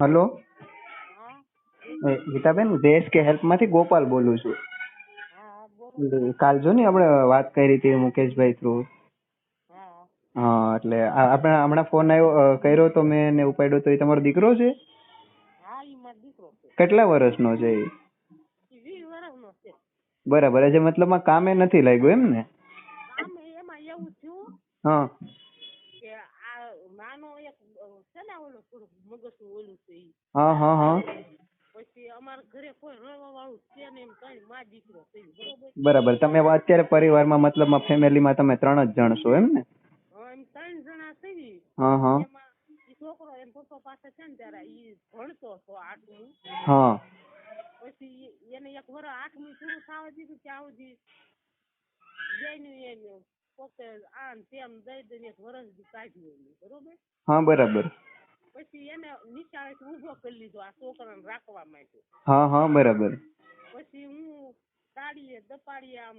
Hello? Gitaben એ કે help હેલ્પમાંથી Gopal બોલું છું. કાલ જો ને આપણે વાત કરી હતી મુકેશભાઈ થ્રુ. હા એટલે આપણે હમણાં ફોન આવ્યો કર્યો તો મેં ને ઉપાડ્યો તો એ તમારો દીકરો છે? કેટલા વર્ષનો છે એ બરાબર છે એટલે મતલબમાં કામે નથી લાગ્યો એમ ને? હા. કે આ નાનો એક છે ને ઓલો થોડુંક મગજનું ઓલું છે ઈ. હા હા હા. પછી અમારા ઘરે કોઈ રહેવા વાળું છે ને એમ કઈ માં દીકરો છે બરોબર? બરાબર. તમે અત્યારે પરિવારમાં મતલબમાં ફેમિલીમાં તમે ત્રણ જ જણ છો એમ ને? હા એમ ત્રણ જણા છે ઈ. હા હા. છોકરો એમ પપ્પા પાસે છે ને ત્યારે ઈ ભણતો હતો આઠમું. હા. પછી એને એક વરસ આઠમું પૂરું થવા દીધું ત્યાં સુધી બેયનું એને પોતે આમ તેમ દઈ દઈને એક વરસ કાઢ્યું એનું બરોબર? હા બરાબર. પછી એને નિશાળે ઊભો કરી લીધો આ છોકરાને રાખવા માટે હા હા બરાબર. પછી હું તાળીએ દપાડીએ આમ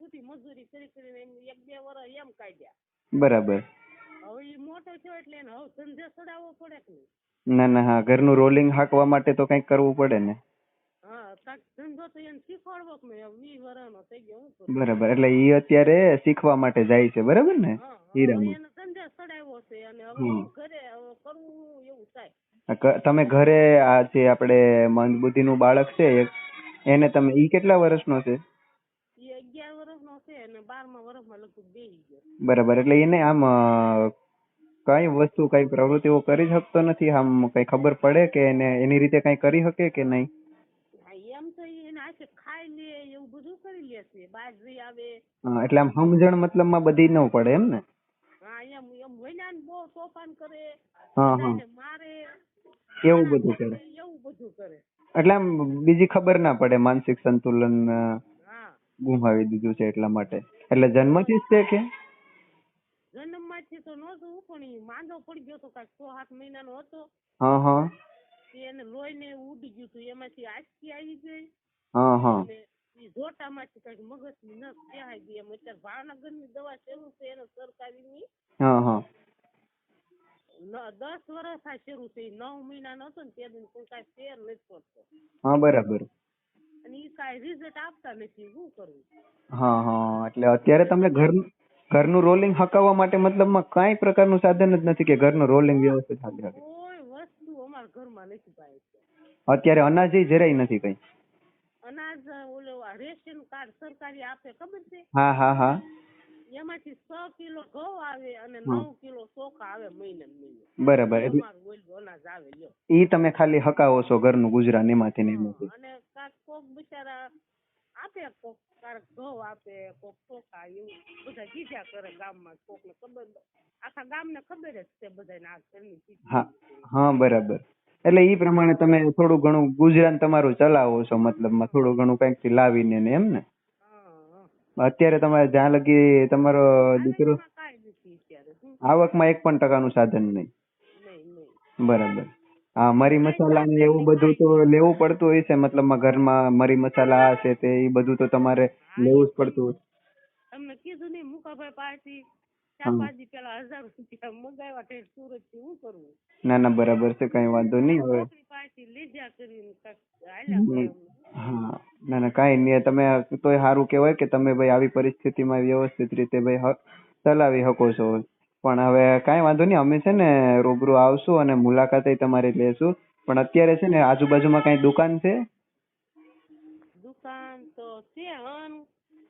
સુધી મજૂરી કરી કરીને એક બે વરસ એમ કાઢ્યા. બરાબર. હવે એ મોટો થયો એટલે એને હવે ધંધે ચડાવવો પડે કે ના ના હા ઘરનું રોલિંગ હાંકવા માટે તો કંઈક કરવું પડે ને. હા ધંધો તો એને શીખવાડવો કે નહીં. વીસ વર્ષનો થઈ ગયો હું બરાબર એટલે ઈ અત્યારે શીખવા માટે જાય છે બરાબર ને? હા હીરામાં. એને ધંધે ચડાવ્યો છે અને હવે હું ઘરે હવે કરવું એવું થાય. આ ક- તમે ઘરે આ જે આપણે મંદબુદ્ધિનું બાળક છે એને તમે ઈ કેટલા વર્ષનો છે? બરાબર એટલે એને આમ કઈ વસ્તુ કઈ પ્રવૃત્તિઓ કરી શકતો નથી? આમ કઈ ખબર પડે કે એને એની રીતે કઈ કરી શકે કે નહીં હા, એમ તો ઈ એને હાથે ખાઈ લે એવું બધું કરી લે છે. બાજરી આવે. હા, એટલે આમ સમજણ મતલબમાં બધી ન પડે એમ ને? હા એમ એમ વૈનાન બહુ તોફાન કરે હા હા. મારે. એવું બધું કરે? એવું બધું કરે. એટલે આમ બીજી ખબર ના પડે માનસિક સંતુલન ગુમાવી દીધું છે એટલા માટે. એટલે જન્મથી જ છે કે? જન્મમાંથી તો નહોતું પણ માંદો પડી ગયો તો કાંઈક છ સાત મહિનાનો હતો. હા હા. એને એને લોહીને ઉડી ગયું હતું એમાંથી આંચકી આવી ગઈ. હા હા. ઈ જોટામાંથી કાંઈક મગજની નસ કહેવાય ગઈ એમ. અત્યારે ભાવનગરની દવા શરૂ છે એને સરકારીની હા હા. દસ વર્ષ થાય શરૂ થઈ. નવ મહિના નતો ને તે દિન કોઈ કાંઈ ફેર નથી પડતો. હા બરાબર. અને ઈ કાંઈ રિઝલ્ટ આપતા નથી શું કરવું? હા હા. એટલે અત્યારે તમે ઘર ઘરનું રોલિંગ હકાવવા માટે મતલબમાં કાંઈ પ્રકારનું સાધન જ નથી કે ઘરનું રોલિંગ વ્યવસ્થિત હાલી શકે કોઈ વસ્તુ અમારા ઘરમાં નથી પાય અત્યારે અનાજ જરાય નથી કઈ. અનાજ ઓલો રેશન કાર્ડ સરકારી આપે ખબર છે? હા હા હા. એમાંથી છ કિલો ઘઉં આવે અને નવ કિલો ચોખા આવે મહિને મહિને. બરાબર. એટલે અનાજ આવે લ્યો. ઈ તમે ખાલી હકાવો છો ઘરનું ગુજરાન એમાંથી ને એમાંથી. અને કાક કોક બિચારા આપે કોક કાંક ઘઉં આપે કોક ચોખા એવું. બધા બીજા કરે ગામમાં કોકને ખબર આખા ગામને ખબર જ છે બધાને આ ઘરની હા હા બરાબર. એટલે ઈ પ્રમાણે તમે થોડું ઘણું ગુજરાન તમારું ચલાવો છો મતલબમાં થોડું ઘણું કંઈકથી લાવીને ને એમ ને? અત્યારે તમારે જ્યાં લગી તમારો દીકરો આવકમાં એક પણ ટકાનું સાધન નહીં. બરાબર. હા મરી મસાલા ને એવું બધું તો લેવું પડતું હોય છે મતલબમાં ઘરમાં મરી મસાલા આ છે તે એ બધું તો તમારે લેવું જ પડતું હોય તમને કીધું નહીં મુકાભાઈ પાસેથી ચાર હમ. પાંચ દી પેલા હજાર રૂપિયા મગાવ્યા તે સુરતથી શું કરવું ના ના બરાબર છે કઈ વાંધો નહીં હવે. કરીને. હા. ના ના કઈ નહીં તમે તોય સારું કહેવાય કે તમે ભાઈ આવી પરિસ્થિતિમાં વ્યવસ્થિત રીતે ભાઈ ચલાવી શકો છો. પણ હવે કાંઈ વાંધો નહીં અમે છે ને રૂબરૂ આવશું અને મુલાકાતે તમારી લેશું. પણ અત્યારે છે ને આજુબાજુમાં કાંઈ દુકાન છે? દુકાન તો છે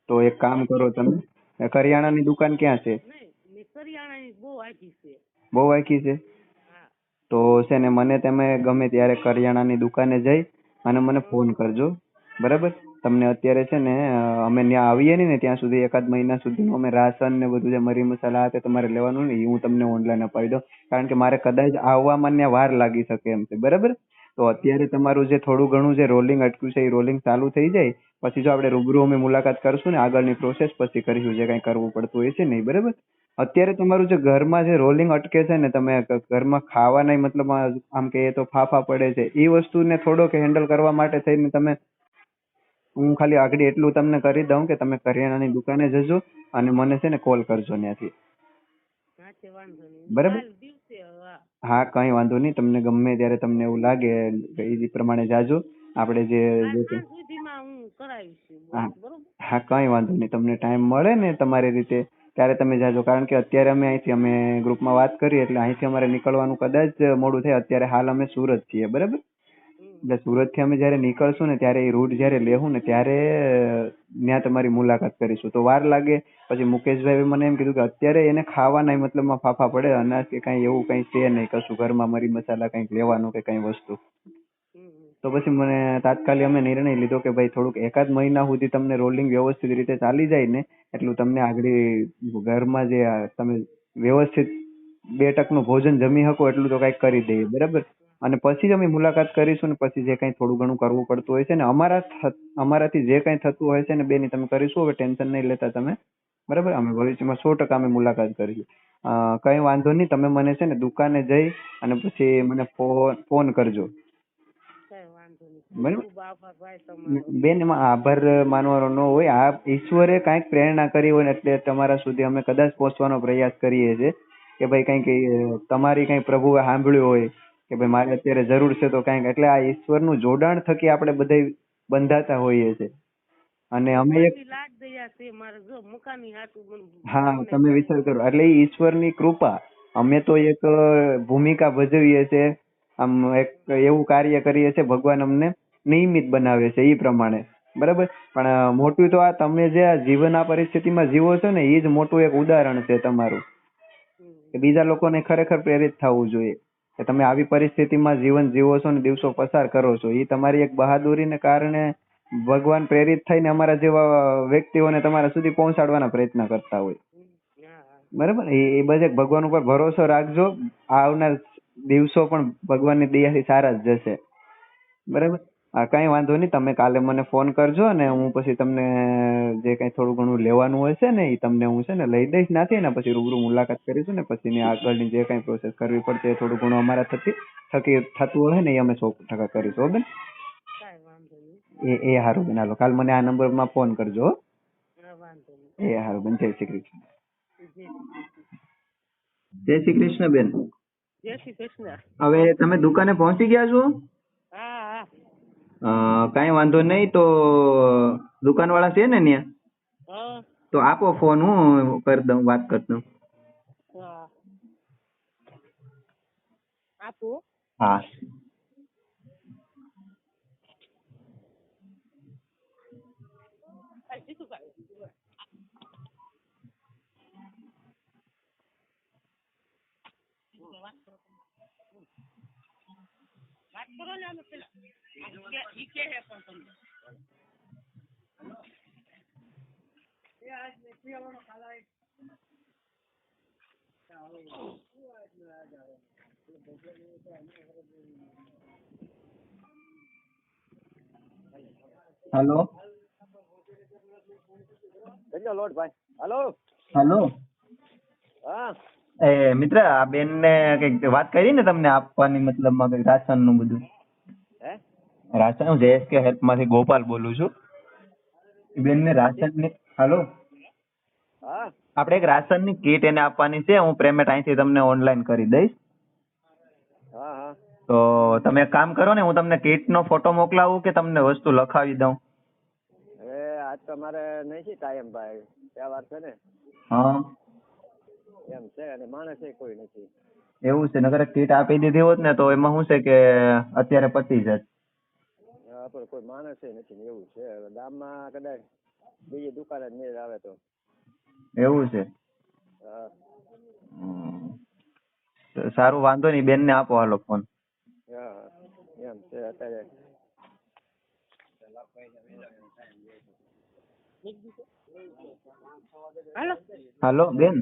તો એક કામ કરો તમે. કરિયાણાની દુકાન ક્યાં છે? કરિયાણાની બહુ આખી છે. બહુ આખી છે? તો છે ને મને તમે ગમે ત્યારે કરિયાણાની દુકાને જઈ અને મને ફોન કરજો બરાબર? તમને અત્યારે છે ને અમે ત્યાં આવીએ ને ત્યાં સુધી એકાદ મહિના સુધીનું અમે રાશન ને બધું જે મરી મસાલા તે તમારે લેવાનું ને એ હું તમને ઓનલાઈન અપાવી દઉં. કારણ કે મારે કદાચ આવવામાં ત્યાં વાર લાગી શકે એમ છે બરાબર? તો અત્યારે તમારું જે થોડું ઘણું જે રોલિંગ અટક્યું છે એ રોલિંગ ચાલુ થઈ જાય પછી જો આપણે રૂબરૂ અમે મુલાકાત કરશું ને આગળની પ્રોસેસ પછી કરીશું જે કાંઈ કરવું પડતું હોય છે ને બરાબર? અત્યારે તમારું જે ઘરમાં જે રોલિંગ અટકે છે ને તમે ઘરમાં ખાવાના મતલબ આમ કહીએ તો ફાફા પડે છે એ વસ્તુને થોડોક હેન્ડલ કરવા માટે થઈને તમે હું ખાલી આગળ એટલું તમને કરી દઉં કે તમે કરિયાણાની દુકાને જજો અને મને છે ને કોલ કરજો નહીં. બરાબર. હા કઈ વાંધો નહીં તમને ગમે ત્યારે તમને એવું લાગે એ પ્રમાણે જાજો. આપણે જે. હા કઈ વાંધો નહીં તમને ટાઈમ મળે ને તમારી રીતે ત્યારે તમે જાજો. કારણ કે અત્યારે અમે અહીંથી, અમે ગ્રુપમાં વાત કરી એટલે અહીંથી અમારે નીકળવાનું કદાચ મોડું થાય. અત્યારે હાલ અમે સુરત છીએ, બરાબર? એટલે સુરતથી અમે જ્યારે નીકળશું ને, ત્યારે એ રૂટ જ્યારે લેવું ને, ત્યારે ત્યાં તમારી મુલાકાત કરીશું. તો વાર લાગે. પછી મુકેશભાઈ મને એમ કીધું કે અત્યારે એને ખાવાના મતલબમાં ફાફા પડે, અનાજ કે કાંઈ એવું કઈ છે નહીં. કશું ઘરમાં મરી મસાલા કંઈક લેવાનું કે કંઈ વસ્તુ. તો પછી મને તાત્કાલિક અમે નિર્ણય લીધો કે ભાઈ થોડુંક એકાદ મહિના સુધી તમને રોલિંગ વ્યવસ્થિત રીતે ચાલી જાય ને, એટલું તમને આગળ ઘરમાં જે તમે વ્યવસ્થિત બે ભોજન જમી શકો એટલું તો કંઈક કરી દઈએ, બરાબર? અને પછી જ અમે મુલાકાત કરીશું ને પછી જે કંઈ થોડું ઘણું કરવું પડતું હોય છે ને, અમારા અમારાથી જે કંઈ થતું હોય છે ને બેની તમે કરીશું, હવે ટેન્શન નહીં લેતા તમે, બરાબર? અમે ભવિષ્યમાં સો ટકા અમે મુલાકાત કરીશું. કંઈ વાંધો નહીં, તમે મને છે ને દુકાને જઈ અને પછી મને ફોન ફોન કરજો કાંઈ વાંધો નહીં બરાબર. ખૂબ આભાર ભાઈ તમારો બેન એમાં આભાર માનવાનો ન હોય. આ ઈશ્વરે કાંઈક પ્રેરણા કરી હોય ને એટલે તમારા સુધી અમે કદાચ પહોંચવાનો પ્રયાસ કરીએ છીએ. કે ભાઈ કંઈક તમારી કંઈ પ્રભુએ સાંભળ્યું હોય કે ભાઈ મારે અત્યારે જરૂર છે તો કંઈક. એટલે આ ઈશ્વરનું જોડાણ થકી આપણે બધા બંધાતા હોઈએ છીએ. અને અમે એક હા તમે વિચાર કરો. એટલે ઈશ્વરની કૃપા. અમે તો એક ભૂમિકા ભજવીએ છીએ. આમ એક એવું કાર્ય કરીએ છીએ. ભગવાન અમને નિયમિત બનાવે છે એ પ્રમાણે. બરાબર? પણ મોટું તો આ તમે જે આ જીવન આ પરિસ્થિતિમાં જીવો છો ને એ જ મોટું એક ઉદાહરણ છે તમારું. કે બીજા લોકોને ખરેખર પ્રેરિત થવું જોઈએ. કે તમે આવી પરિસ્થિતિમાં જીવન જીવો છો ને, દિવસો પસાર કરો છો એ તમારી એક બહાદુરીને કારણે ભગવાન પ્રેરિત થઈને અમારા જેવા વ્યક્તિઓને તમારા સુધી પહોંચાડવાના પ્રયત્ન કરતા હોય. બરાબર? એ બધે ભગવાન ઉપર ભરોસો રાખજો. આવનાર દિવસો પણ ભગવાનની દયાથી સારા જ જશે. બરાબર? હા કઈ વાંધો નહીં. તમે કાલે મને ફોન કરજો ને હું પછી તમને જે કઈ થોડું ઘણું લેવાનું હશે ને એ તમને હું છે ને લઈ દઈશ નાથી ને પછી રૂબરૂ મુલાકાત કરીશું ને પછી ની આગળની જે કઈ પ્રોસેસ કરવી પડશે એ થોડું ઘણું અમારા થકી થકી થતું હોય ને એ અમે સો ટકા કરીશું હો બેન? એ એ સારું બેન હાલો. કાલ મને આ નંબરમાં ફોન કરજો હો. એ સારું બેન જય શ્રી કૃષ્ણ. જય શ્રી કૃષ્ણ. બેન. જય શ્રી કૃષ્ણ. હવે તમે દુકાને પહોંચી ગયા છો? અ, કાંઈ વાંધો નહીં તો દુકાનવાળા છે ને ત્યાં હા તો આપો ફોન હું કરી દઉં વાત કરી દઉં હા આપો હા આ જીતુભાઈ. વાત કરો ને આને પેલા. ઈ કે- હે પણ તમને. એ આજ ને પીવાનો ખાલા એક. હલો કેટલો લોટ ભાઈ હાલો હલો હા એ મિત્ર આ બેન ને કંઈક વાત કરી ને તમને આપવાની મતલબમાં રાશનનું બધું? હે? રાશન હું જેએસકે હેલ્પમાંથી ગોપાલ બોલું છું. એ રાશનની હલો? હા. આપણે એક રાશનની કીટ એને આપવાની છે હું પેમેન્ટ અહીંથી તમને ઓનલાઈન કરી દઈશ. હા હા. તો તમે એક કામ કરો ને હું તમને કીટનો ફોટો મોકલાવું કે તમને વસ્તુ લખાવી દઉં? એ આજ તમારે નહીં ટાઈમ ભાઈ તહેવાર છે ને. હા. એમ છે અને માણસ કોઈ નથી. એવું છે નકર કીટ આપી દીધી હોત ને તો એમાં શું છે કે અત્યારે પતી જાય પણ કોઈ માણસ નથી ને એવું છે. હવે ગામમાં કદાચ બીજી દુકાન જ મેળ આવે તો. એવું છે. હા. સારું વાંધો નહીં બેનને આપો હાલો ફોન. હા. એમ છે અત્યારે. હાલો. હાલો બેન.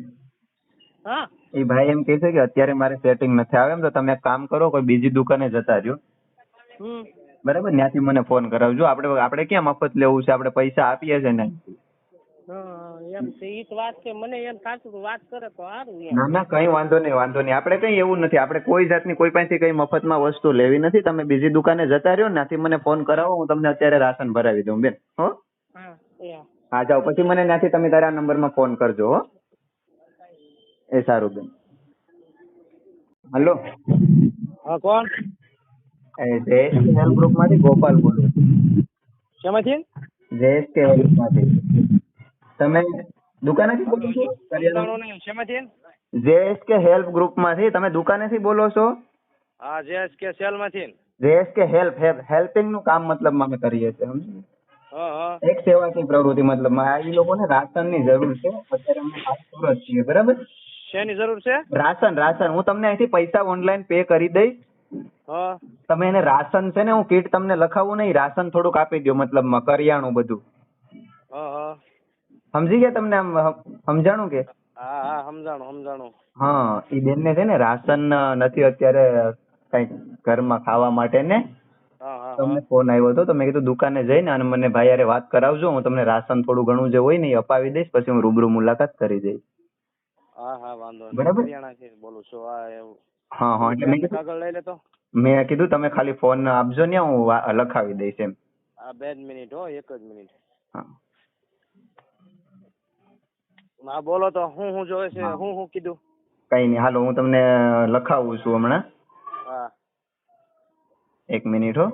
હા. એ ભાઈ એમ કહે છે કે અત્યારે મારે સેટિંગ નથી આવે. એમ તો તમે એક કામ કરો કોઈ બીજી દુકાને જતા રહ્યો. બરાબર? ત્યાંથી મને ફોન કરાવજો. આપણે આપણે ક્યાં મફત લેવું છે? આપણે પૈસા આપીએ છે ને? એમ છે વાત છે. મને એમ થાતું વાત કરે તો સારું ના ના કઈ વાંધો નહીં વાંધો નહીં. આપણે કઈ એવું નથી. આપણે કોઈ જાતની કોઈ પાસેથી કઈ મફતમાં વસ્તુ લેવી નથી. તમે બીજી દુકાને જતા રહ્યો ત્યાંથી મને ફોન કરાવો. હું તમને અત્યારે રાશન ભરાવી દઉં. બેન હો? જાઓ. પછી મને ત્યાંથી તમે તારા નંબરમાં ફોન કરજો હો. એ સારું બેન. હલો. હા કોણ? જયેશ હેલ્પ ગ્રુપમાંથી ગોપાલ બોલું. શેમાંથી? જયેશ કે હેલ્પમાંથી તમે દુકાનેથી બોલો છો? શેમાંથી? જયેશ કે હેલ્પ ગ્રુપમાંથી તમે દુકાનેથી બોલો છો? હા જયેશ કે સેલમાંથી. જયેશ કે હેલ્પ હેલ્પિંગનું કામ મતલબ અમે કરીએ છીએ સમજી એક સેવાથી પ્રવૃત્તિ મતલબ આ લોકોને રાશનની જરૂર છે. અત્યારે અમે સુરત છીએ બરાબર? શેની જરૂર છે? Ration ration. હું તમને અહીંથી પૈસા ઓનલાઈન પે કરી દઈશ. તમે એને રાશન છે ને હું કીટ તમને લખાવું નહીં. રાશન થોડુંક આપી દો મતલબ કરિયાણું બધું. સમજી ગયા તમને આમ સમજાણું કે? હા હા સમજાણું સમજાણું. હા ઈ બેનને છે ને રાશન નથી અત્યારે કઈ ઘરમાં ખાવા માટે ને તમને ફોન આવ્યો હતો તો મેં કીધું દુકાને જઈને અને મને ભાઈ યારે વાત કરાવજો. હું તમને રાશન થોડું ઘણું જે હોય ને એ અપાવી દઈશ. પછી હું રૂબરૂ મુલાકાત કરી દઈશ. હા હા વાંધો નહીં. બરાબર. હરિયાણાથી બોલું છું. હા હા હા એટલે મેં કીધું કાગળ લઈ લેતો મેં કીધું તમે ખાલી ફોન આપજો ને હું વા- લખાવી દઈશ એમ. આ બે જ મિનિટ હો એક જ મિનિટ. હા. હા બોલો તો હું હું જોવે છે હા. હું હું કીધું? કઈ નહીં હાલો હું તમને લખાવું છું હમણાં. હા. એક મિનિટ હો.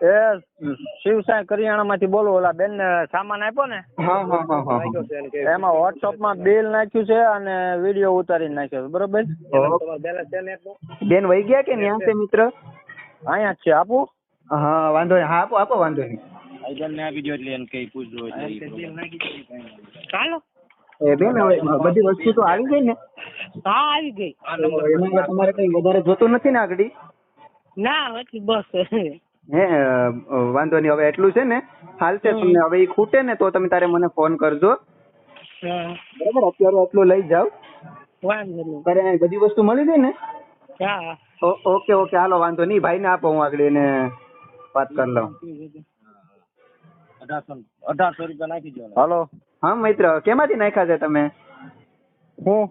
એ શિવસાઈ કરિયાણામાંથી બોલું ઓલા બેન ને સામાન આપ્યો ને હા હા હા હા એમાં વોટ્સઅપમાં બિલ નાખ્યું છે અને વીડિયો ઉતારી નાખ્યો છે બરોબર? બેન વહી ગયા કે ન્યા છે મિત્ર? અહીંયા છે આપું. હા વાંધો નહીં. હા આપો આપો વાંધો નહીં. આઈડલને આપી દો એટલે એને કઈ પૂછજો ચાલો. એ બેન હવે બધી વસ્તુ તો આવી ગઈ ને? હા આવી ગઈ. એમાં તમારે કઈ વધારે જોતું નથી ને આગળ? ના બસ. હે વાંધો નહીં. હવે એટલું છે ને હાલશે તમને. હવે એ ખૂટે ને તો તમે તારે મને ફોન કરજો. બરાબર? અત્યારે એટલું લઈ જાવ વાંધો નહીં. તારે બધી વસ્તુ મળી ગઈ ને? હા. Okay okay. હાલો વાંધો નહીં. ભાઈને આપો હું આગળ એને વાત કરી લઉં. અઢારસો અઢારસો રૂપિયા નાખી દો હાલો. હા મિત્ર કેમાંથી નાખ્યા છે તમે? હું?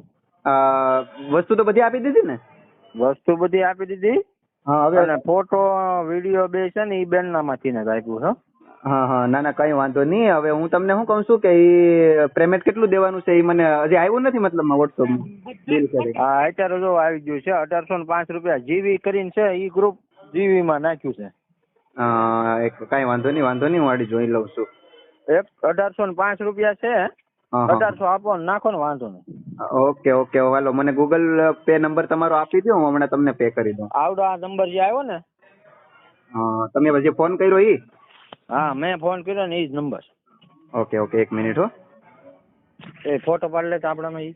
વસ્તુ તો બધી આપી દીધી ને? વસ્તુ બધી આપી દીધી. હા હવે અને ફોટો વીડિયો બે છે ને એ બેન નામાંથી ને જ આપ્યું છે હા. હા ના ના કઈ વાંધો નહીં. હવે હું તમને શું કહું છું કે એ પેમેન્ટ કેટલું દેવાનું છે? એ મને હજી આવ્યું નથી મતલબ વોટ્સઅપમાં બિલ કરી. હા અત્યારે જો આવી ગયું છે અઢારસો ને પાંચ રૂપિયા જીવી કરીને છે ઈ ગ્રુપ જીવી માં નાખ્યું છે. હા એક કઈ વાંધો નહીં વાંધો નહીં હું આડી જોઈ લઉં છું. એક અઢારસો ને પાંચ રૂપિયા છે. અઢારસો આપો નાખો ને વાંધો નહીં. ઓકે ઓકે હાલો મને ગૂગલ પે નંબર તમારો આપી દો હું હમણાં તમને પે કરી દઉં. આવડો આ નંબર જે આવ્યો ને. તમે પછી ફોન કર્યો ઈ? હા મેં ફોન કર્યો ને ઈ જ નંબર. ઓકે ઓકે એક મિનિટ હો. એ ફોટો પાડી લે તો આપણામાં ઈ.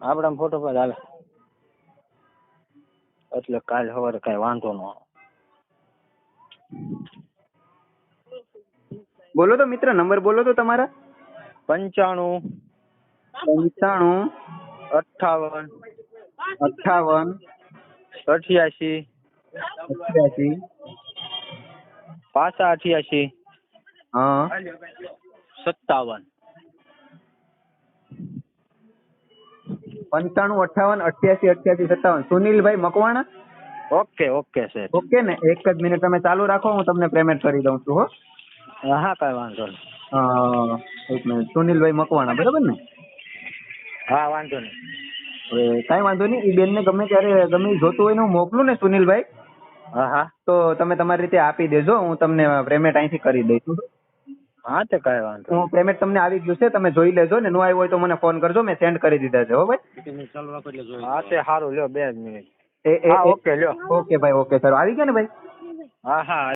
આપણામાં ફોટો પાડ હાલે. એટલે કાલ સવારે કઈ વાંધો ન બોલો તો મિત્ર નંબર બોલો તો તમારા. પંચાણું પંચાણું અઠાવન અઠાવન અઠ્યાસી અઠ્યાસી. પાસા અઠ્યાસી. હા. સત્તાવન. પંચાણું અઠાવન અઠ્યાસી અઠ્યાસી સત્તાવન. સુનિલભાઈ Makwana? Okay okay sir. Okay ને? એક જ મિનિટ તમે ચાલુ રાખો હું તમને પેમેન્ટ કરી દઉં છું હો. હા કઈ વાંધો નહીં. અ, એક મિનિટ સુનિલભાઈ મકવાણા બરાબર ને? હા વાંધો નહીં. હવે કાંઈ વાંધો નહીં એ બેનને ગમે ત્યારે ગમે ઈ જોતું હોય ને હું મોકલું ને સુનિલભાઈ. હા હા. તો તમે તમારી રીતે આપી દેજો હું તમને પેમેન્ટ અહીંથી કરી દઈશ હા. તે કઈ વાંધો હું પેમેન્ટ તમને આવી ગયું છે તમે જોઈ લેજો ને નો આવ્યું હોય તો મને ફોન કરજો મેં સેન્ડ કરી દીધા છે હો ભાઈ. નહીં. હા તે સારું લ્યો બે જ મિનિટ. એ એ હા એ- ઓકે લ્યો. ઓકે ભાઈ ઓકે સર. આવી ગયા ને ભાઈ? હા હા